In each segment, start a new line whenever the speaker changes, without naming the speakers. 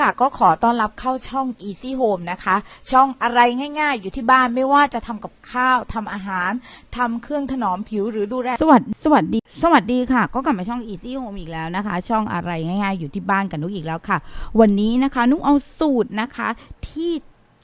ค่ะก็ขอต้อนรับเข้าช่อง Easy Home นะคะ ช่องอะไรง่ายๆ อยู่ที่บ้านไม่ว่าจะทำกับข้าวทำอาหารทำเครื่องถนอมผิวหรือดูแล
สวัสดีสวัสดี สวัสดีค่ะ ก็กลับมาช่อง Easy Home อีกแล้วนะคะ ช่องอะไรง่ายๆ อยู่ที่บ้านกันนุกอีกแล้วค่ะ วันนี้นะคะนุกเอาสูตรนะคะที่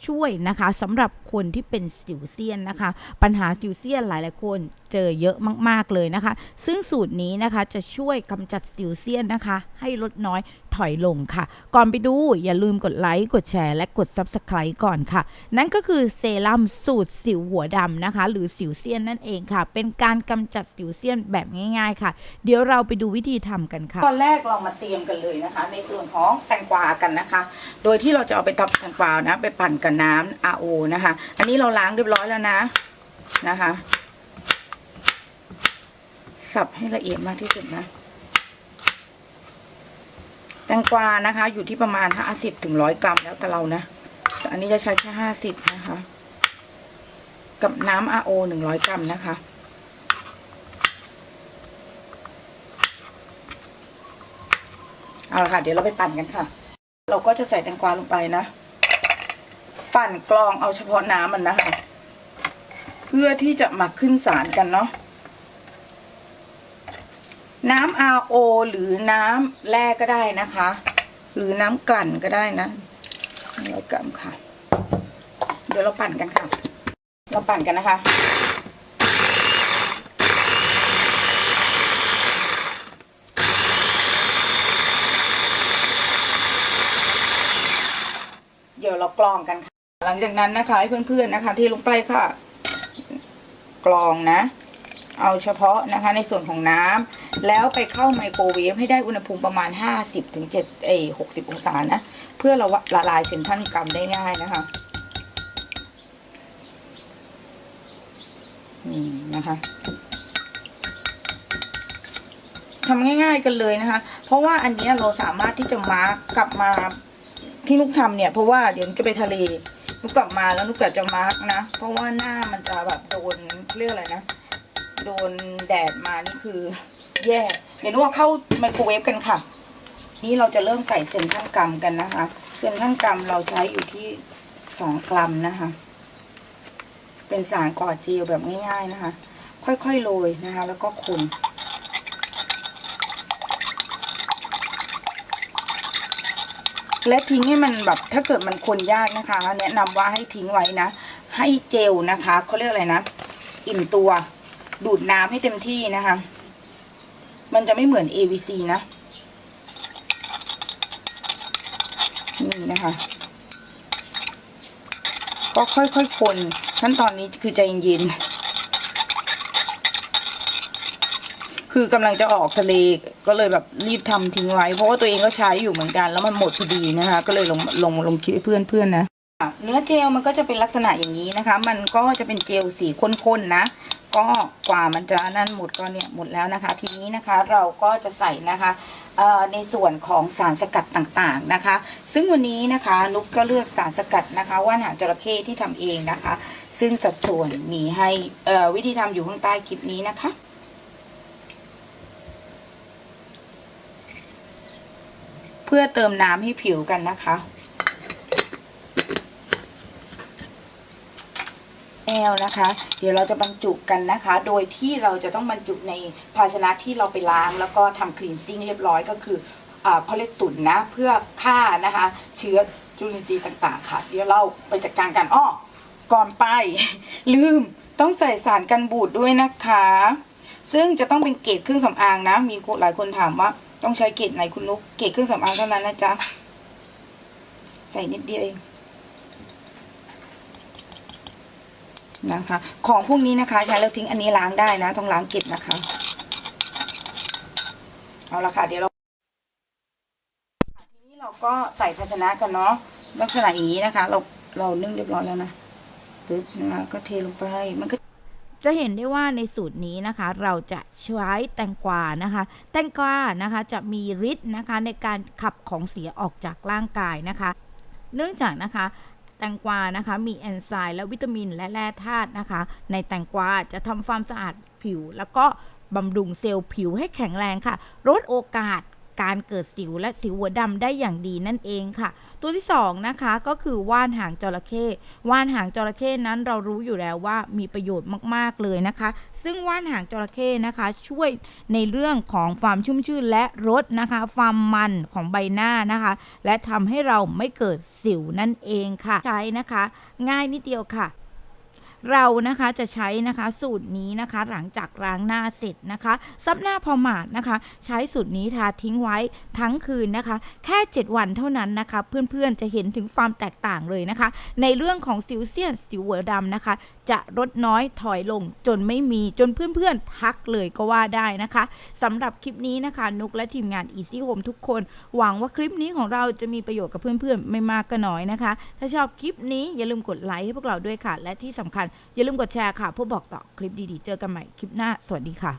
ช่วยนะคะสำหรับคนที่เป็นสิวเซียนนะคะ ปัญหาสิวเซียนหลายๆคนเจอเยอะมาก ๆ เลยนะคะ ซึ่งสูตรนี้นะคะจะช่วยกำจัดสิวเซียนนะคะ ให้ลดน้อย ถอยลงค่ะ ก่อนไปดูอย่าลืมกดไลค์ กดแชร์ และกด Subscribe ก่อนค่ะ นั่นก็คือเซรั่มสูตรสิวหัวดำนะคะ หรือสิวเซียนนั่นเองค่ะ เป็นการกำจัดสิวเซียนแบบง่าย ๆ ค่ะ เดี๋ยวเราไปดูวิธีทำกันค่ะ
ตอนแรกเรามาเตรียมกันเลยนะคะ ในส่วนของแตงกวากันนะคะ โดยที่เราจะเอาไปตับแตงกวานะ ไปปั่นกับน้ำ RO นะคะ อันนี้เราล้างเรียบร้อยแล้วนะนะคะ สับให้ละเอียดมากที่สุดนะ แตงกวานะคะ อยู่ที่ประมาณ50ถึง100กรัมแล้วแต่เรานะอันนี้จะใช้แค่50นะคะ กับน้ำ RO 100กรัมนะคะ เอาละค่ะ เดี๋ยวเราไปปั่นกันค่ะ เราก็จะใส่แตงกวาลงไปนะ ปั่นกรองเอาเฉพาะน้ำมันนะคะ เพื่อที่จะมาขึ้นสารกันเนาะ น้ำ RO หรือน้ำแร่ก็ได้นะคะ หรือน้ำกลั่นก็ได้นะร้อยกรัมค่ะ เดี๋ยวเราปั่นกันค่ะ เราปั่นกันนะคะ เดี๋ยวเรากรองกันค่ะ หลังจากนั้นนะคะให้เพื่อนๆนะคะ ที่ลงไปค่ะ กรองนะ เอาเฉพาะนะคะ ในส่วนของน้ำ แล้วไปเข้าไมโครเวฟให้ได้อุณหภูมิประมาณ 50ถึง7เอย60 องศานะ เพื่อเราละลายเซนทันกรรมได้ง่ายนะคะนี่นะคะทำง่าย ๆกันเลยนะคะ เพราะว่าอันนี้เราสามารถที่จะมาร์กกลับมาที่นุกทำเนี่ย เพราะว่าเดี๋ยวจะไปทะเลนุกกลับมาแล้วนุกก็จะมาร์กนะ เพราะว่าหน้ามันจะแบบโดนเรียกอะไรนะ โดนแดดมานี่คือ แย่เดี๋ยวนุกเอาเข้าไมโครเวฟกันค่ะ นี่เราจะเริ่มใส่เซนทันกรัมกันนะคะเซนทันกรัมเราใช้อยู่ที่สองกรัมนะคะ เป็นสารก่อเจลแบบง่ายๆนะคะ ค่อยๆโรยนะคะ แล้วก็คนและทิ้งให้มันแบบถ้าเกิดมันคนยากนะคะ แนะนำว่าให้ทิ้งไว้นะ ให้เจลนะคะเขาเรียกอะไรนะ อิ่มตัวดูดน้ำให้เต็มที่นะคะ มันจะไม่เหมือน AVC นะ นี่นะคะ ก็ค่อยๆคนขั้นตอนนี้คือใจเย็นๆคือกำลังจะออกทะเลก็เลยแบบรีบทำทิ้งไว้ เพราะว่าตัวเองก็ใช้อยู่เหมือนกัน แล้วมันหมดพอดีนะคะ ก็เลยลงลงลงคลิปให้เพื่อนๆนะเนื้อเจลมันก็จะเป็นลักษณะอย่างนี้นะคะ มันก็จะเป็นเจลสีข้นๆนะ ก็กว่ามันจะนั่นหมดก็เนี่ยหมดแล้วนะคะ ทีนี้นะคะเราก็จะใส่นะคะในส่วนของสารสกัดต่างๆนะคะ ซึ่งวันนี้นะคะนุกก็เลือกสารสกัดนะคะ ว่านหางจระเข้ที่ทำเองนะคะ ซึ่งสัดส่วนมีให้วิธีทำอยู่ข้างใต้คลิปนี้นะคะเพื่อเติมน้ำให้ผิวกันนะคะ แอลนะคะ เดี๋ยวเราจะบรรจุกันนะคะ โดยที่เราจะต้องบรรจุในภาชนะที่เราไปล้าง แล้วก็ทำคลีนซิ่งเรียบร้อยก็คือเขาเรียกตุ๋นนะเพื่อฆ่านะคะ เชื้อจุลินทรีย์ต่างๆ ค่ะ เดี๋ยวเราไปจัดการกันอ้อก่อนไป ลืมต้องใส่สารกันบูดด้วยนะคะ ซึ่งจะต้องเป็นเกรดเครื่องสำอางนะ มีหลายคนถามว่า ต้องใช้เกรดไหนคุณนุกเกรดเครื่องสำอางเท่านั้นนะจ๊ะใส่นิดเดียวเอง นะคะ ของพวกนี้นะคะใช้แล้วทิ้งอันนี้ล้างได้นะต้องล้างเก็บนะคะ เอาละค่ะ เดี๋ยวเราทีนี้เราก็ใส่ภาชนะกันเนาะลักษณะอย่างนี้นะคะ เราเรานึ่งเรียบร้อยแล้วนะปึ๊บนะคะก็เทลงไปมันก็
จะเห็นได้ว่าในสูตรนี้นะคะ เราจะใช้แตงกวานะคะ แตงกวานะคะจะมีฤทธิ์นะคะในการขับของเสียออกจากร่างกายนะคะ เนื่องจากนะคะ แตงกวานะคะ มีแอนไซม์และวิตามินและแร่ธาตุนะคะ ในแตงกวาจะทำความสะอาดผิว แล้วก็บำรุงเซลล์ผิวให้แข็งแรงค่ะลดโอกาสการเกิดสิวและสิวหัวดำได้อย่างดีนั่นเองค่ะ ตัวที่สองนะคะก็คือว่านหางจระเข้ว่านหางจระเข้นั้นเรารู้อยู่แล้วว่ามีประโยชน์มากๆเลยนะคะ ซึ่งว่านหางจระเข้นะคะ ช่วยในเรื่องของความชุ่มชื่นและลดนะคะ ความมันของใบหน้านะคะ และทำให้เราไม่เกิดสิวนั่นเองค่ะ ใช้นะคะ ง่ายนิดเดียวค่ะ เรานะคะจะใช้นะคะสูตรนี้นะคะหลังจากล้างหน้าเสร็จนะคะซับหน้าพอมาดนะคะ ใช้สูตรนี้ทาทิ้งไว้ทั้งคืนนะคะ แค่ 7 วันเท่านั้นนะคะ เพื่อนๆจะเห็นถึงความแตกต่างเลยนะคะ ในเรื่องของสิวเซียนสิวหัวดำนะคะ จะลดน้อยถอยลงจนไม่มีจนเพื่อนๆ ทักเลยก็ว่าได้นะคะสำหรับคลิปนี้นะคะ นุกและทีมงาน Easy Home ทุกคน หวังว่าคลิปนี้ของเราจะมีประโยชน์กับเพื่อนๆ ไม่มากก็น้อยนะคะ ถ้าชอบคลิปนี้อย่าลืมกดไลค์ให้พวกเราด้วยค่ะ และที่สำคัญอย่าลืมกดแชร์ค่ะเพื่อบอกต่อคลิปดีๆ เจอกันใหม่คลิปหน้า สวัสดีค่ะ